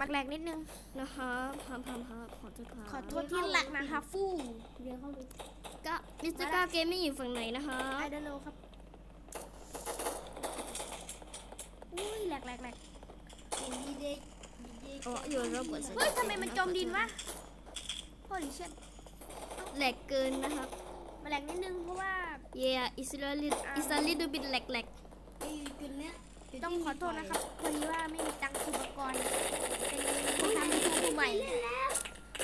มักแหลกนิดนึงนะคะพามพามครับขอโทษครับขอโทษที่แหลกนะคะฟู่เดี๋ยวเข้าไปก็มิสเตอร์ก้าเกมไม่อยู่ฝั่งไหนนะคะไอดอลโลครับอุ้ยแหลกแหลกแหลกดีเด็กดีเด็กอ๋ออยู่ระเบิดเฮ้ยทำไมมันจมดินวะโอ้ยเชิดแหลกเกินนะครับมาแหลกนิดนึงเพราะว่า yeah it's a little it's a little bit แหลกแหลกไอ้จุดเนี้ยจุด ต้องขอโทษนะครับพอดีว่าไม่มีตังค์อุปกรณ์เป็นคนทำมือใหม่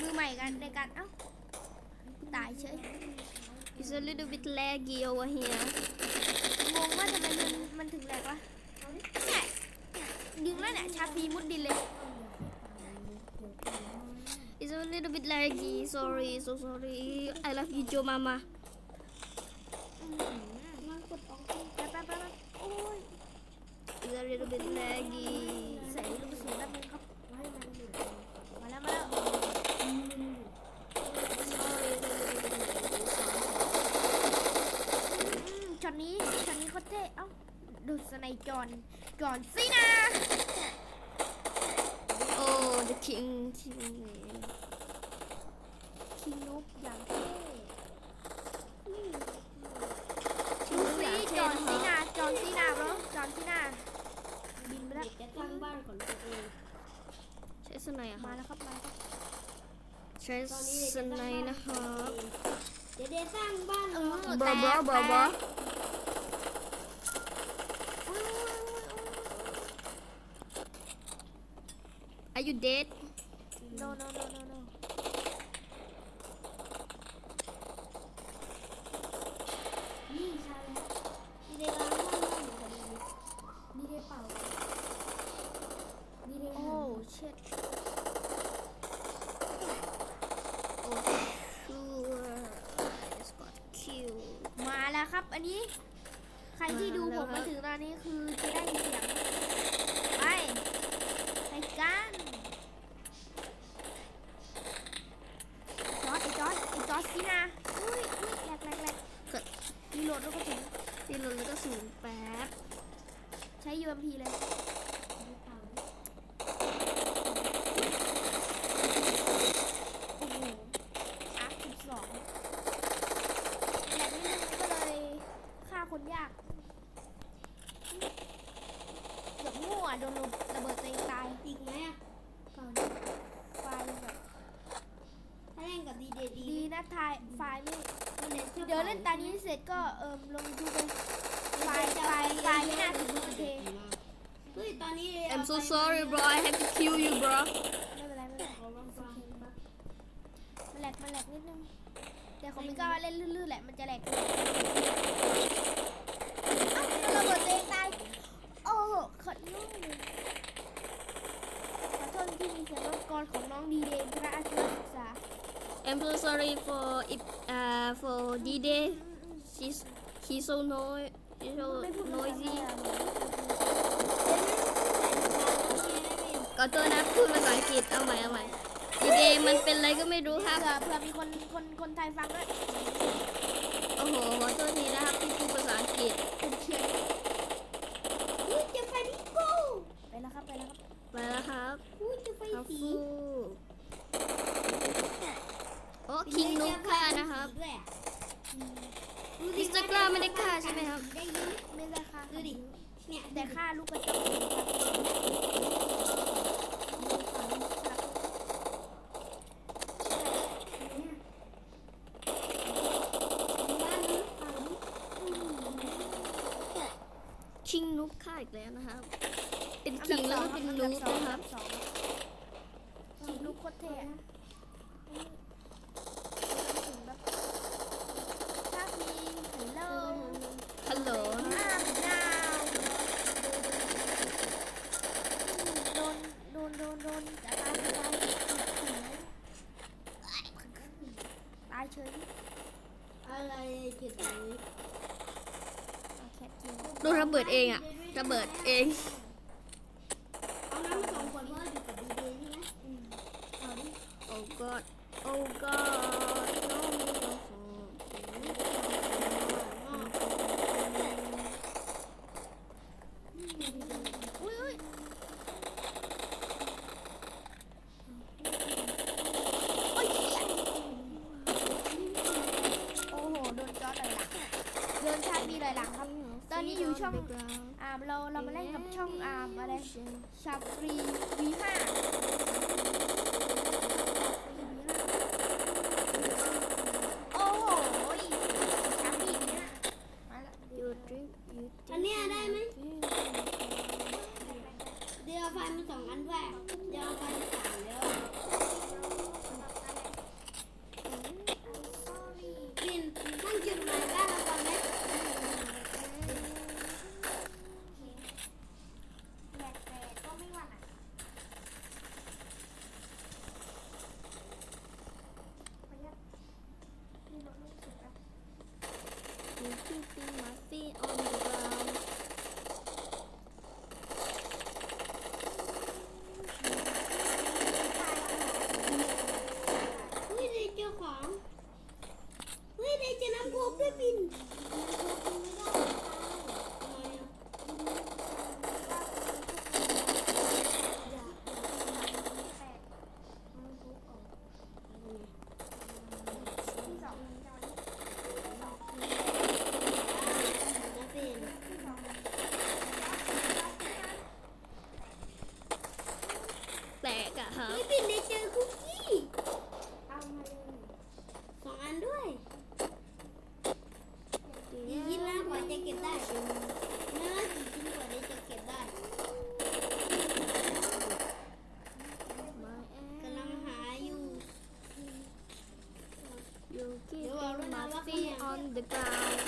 มือใหม่กันในการเอ้าตายเฉย it's a little bit laggy over here งงว่าทำไมมันมันถึงแหลกวะเนี่ยดึงแล้วเนี่ยชาฟีมุดดินเลย it's a little bit laggy sorry so sorry I love you Joe Mama มันกดออก ไปไปไปไปโอ้ย it's a little bit laggy ใส่ลูกกระสุนแป๊บนึงครับ ไว้มันอยู่ มาแล้วมาแล้ว อืมช็อตนี้ช็อตนี้โคตร เท่เอ้าดูสไนจอนก่อนสินะ oh the king king คิงนุกอย่างเท่ชิงดูนุ๊กสิอย่างจเท่อนนะสิคะนะจอนสินะบรจอนสินะบินไปแล้วเด็กจะสร้างบ้านของตัวเองใช้สไนอะมาค่ะแล้วครับมาแล้วครับใช้สไนนะคะเดี๋ยวเดยวสร้างบ้านเออบ่แตบ่กบ่บ่ แตกอุ๊ยอุ๊ยอุ๊ยอุ๊ย Are you dead no no no no no นี่ใช่แล้วดีเดย์ล้างบ้านบ้านอยู่พอดีดีเดย์เป่าดีเดย์ โอ้เช็ด Oh sure I just got killed มาแล้วครับ อั นนี้ ใครที่ดูผมมาถึงตอนนี้คือจะได้ยินเสียงไปไปกันจอดไอจอดไอจอดสินะอุ้ยอุ้ยแหลกแหลกแหลกเกิดรีโหลดแล้วก็ถึงตีโหลดแล้วก็สูงแป๊บใช้ UMP เลย โอ้โหอาร์คสิบสองแหลกนิดนึงก็เลยฆ่าคนยาก เกือบมั่วโดนระเบิดตัวเองตายอีกไหมอะเป่าไฟล์แบบถ้าเล่นกับดีเดย์ดีดีนะทายไฟล์ไม่มันเล่นเดี๋ยวเล่นตานี้เสร็จก็เอิมลงยูทูบไปไฟล์ไฟล์ไฟล์ไม่น่าถึงโอเคเฮ้ยตอนนี้ I'm so sorry bro I have to kill you bro ไม่เป็นไรไม่เป็นไรขอลองฟังบ้างมันแหลกมันแหลกนิดนึงแต่ของมิก้าเล่นลื่นๆแหละมันจะแหลกเอ้ามันระเบิดตัวเองตายโอ้โหขอโทษขอโทษที่มีเสียงรบกวนของน้องดีเดย์พระอาชีวศึกษา I'm so sorry for it uh for D-Day she's he's so noisy so ไม่พูดภาษา noisy ไทยอะขอโทษนะพูดภาษาอังกฤษเอาใหม่เอาใหม่ D-Day มันเป็นอะไรก็ไม่รู้ครับ เผื่อเผื่อมีคนคนคนไทยฟังด้วยโอ้โหขอโทษทีนะครับที่พูดภาษาอังกฤษเป็นเชียร์อุ้ยเจะไฟดิโก้ไปแล้วครับไปแล้วครับไปแล้วครับ อุ้ยเจะไฟครับสีฟูโอ้คิงนุกฆ่านะครับด้วยอะมิสเตอร์กล้าไม่ได้ฆ่าใช่ไหมครับ ได้ยินไม่ได้ค่ะดูดิเนี่ยแต่ฆ่าลูกกระจอกอืมคิงนุกฆ่าอีกแล้วนะครับ เป็นคิงแล้วก็เป็นนุกนะครับ สองคิงนุกโคตรเท่ถ้ามีฮัลโหลฮัลโหลอ้ามนาวโดนโดนโดนโดนจะตายจะตายตายเฉยอะไรจุดนี้เอาแคทจริงโดนระเบิดเองอะระเบิดเอง Oh God, Tony อยู่ช่องอ่าเราเรามาเล่นกับช่องอ่าอะไรชาฟรีวีห้า bin. nothing on the ground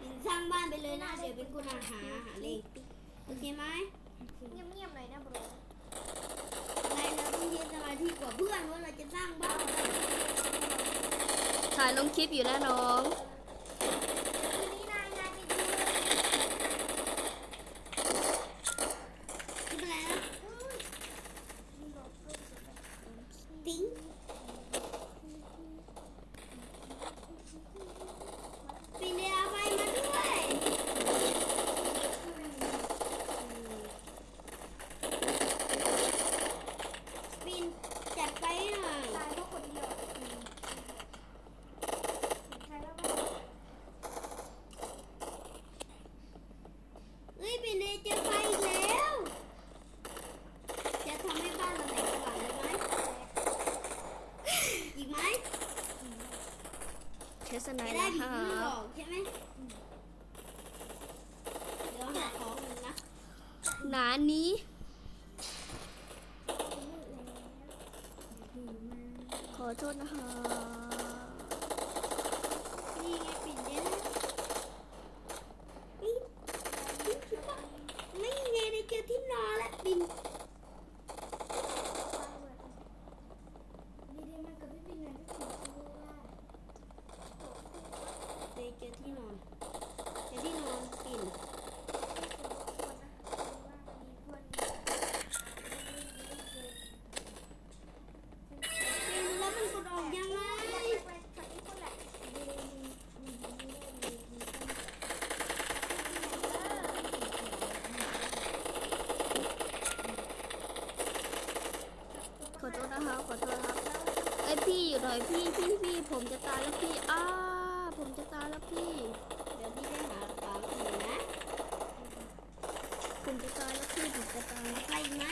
มินสร้างบ้านไปเลยนะเดี๋ยวเป็นคนอาหาหาเลยโอเคไหมเงียบๆหน่อยนะบรูอะไรเราต้องเย็นสมาธิกว่าเพื่อนว่าเราจะสร้างบ้าน ถ่ายลงคลิปอยู่แล้วน้อง หาหลอกใช่ไหมเดี๋ยวหาของหนึ่งนะหนานี้ ขอโทษนะคะนี่ไงปิดเยอะนี่ไงได้เจอที่นอนแล้วปิ่น ทษนะครัขอโทษครับไอพี่อยู่หน่อยพี่พี่พี่ผมจะตายแล้วพี่อ้าผมจะตายแล้วพี่ เดี๋ยวพี่ไปหาปลาหน่อนะผมจะตายแล้วพี่ผมจะตายแล้ไปไหม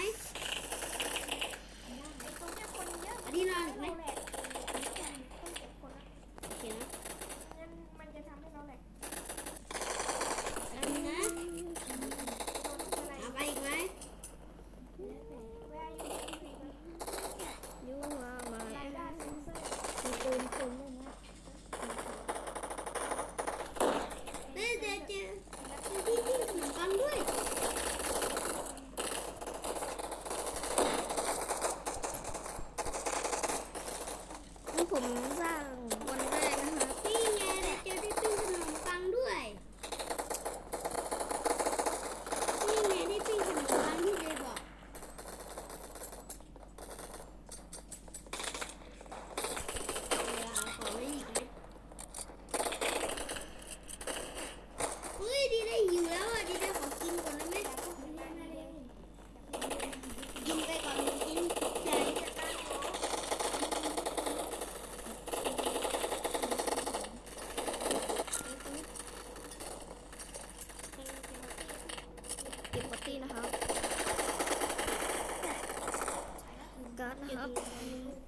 ครั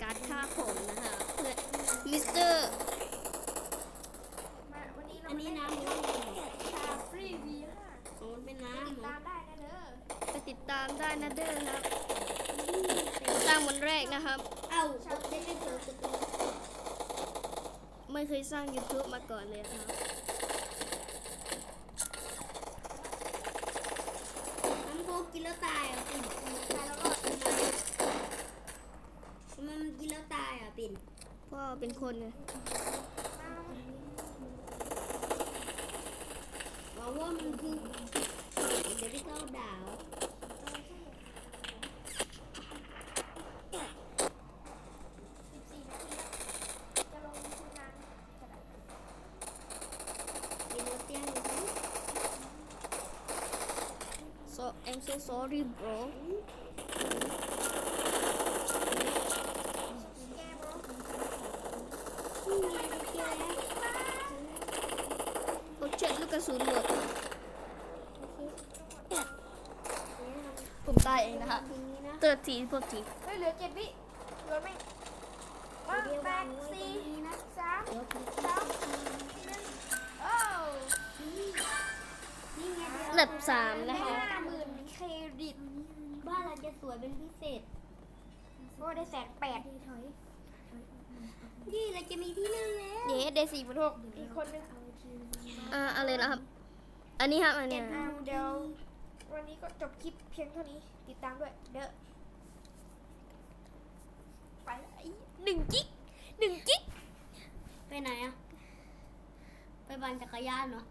การฆ่าผมนะคะเพื่อมิสเตอร์อันนี้น้ำมูชาฟรีวีห้าสมมติเป็นน้ำติดตามได้นะเด้อไปติดตามได้นะเด้อครับสร้างวันแรกนะครับ เอ้าไม่ได้เจอไม่เคยสร้าง YouTube มาก่อนเลยครับ เป็นคนไงบอกว่ามันคือเดี๋ยวพี่เข้าดาวจะลงทุนนานปิ่เอาเตียงอยู่ไหนโซ I'm so sorry bro นี่ไงไปเจอแล้ว โอ้ เจ็ดลูกกระสุนหมดผมตายเองนะฮะทีนี้นะเติร์ทีพวกทีเฮ้ยเหลือเจ็ดวิเหลือไม่ว่าเดี๋ยวแปวางดไว้ตรงสี่นี้นะสามเดี๋ยวผมสองหนึ่งโอ้นี่ไงเดี๋ยวอันดับสามได้นะคะห้าหมื่นเครดิตบ้านเราจะสวยเป็นพิเศษโอ้ได้แสนแปดนี่เราจะมีที่นั่งแล้วเย้ได้สี่พันหกอีกคนนึง อ่าอะไรนะครับ อันนี้ครับอันเนี้ยเอาเดี๋ยววันนี้ก็จบคลิปเพียงเท่านี้ ติดตามด้วย เด้อ ไปละอีหนึ่งจิ๊กหนึ่งจิ๊กไปไหนอะไปปั่นจักรยานเหรอ